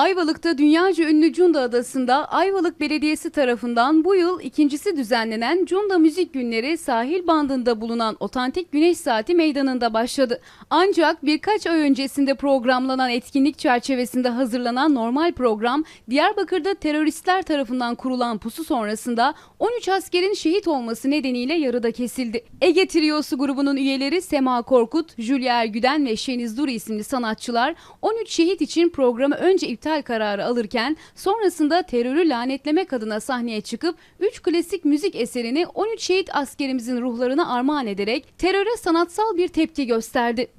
Ayvalık'ta dünyaca ünlü Cunda Adası'nda Ayvalık Belediyesi tarafından bu yıl ikincisi düzenlenen Cunda Müzik Günleri sahil bandında bulunan otantik Güneş Saati Meydanı'nda başladı. Ancak birkaç ay öncesinde programlanan etkinlik çerçevesinde hazırlanan normal program Diyarbakır'da teröristler tarafından kurulan pusu sonrasında 13 askerin şehit olması nedeniyle yarıda kesildi. Ege Triosu grubunun üyeleri Sema Korkut, Julia Ergüden ve Şeniz Duri isimli sanatçılar 13 şehit için programı önce iptal kararı alırken sonrasında terörü lanetlemek adına sahneye çıkıp 3 klasik müzik eserini 13 şehit askerimizin ruhlarına armağan ederek teröre sanatsal bir tepki gösterdi.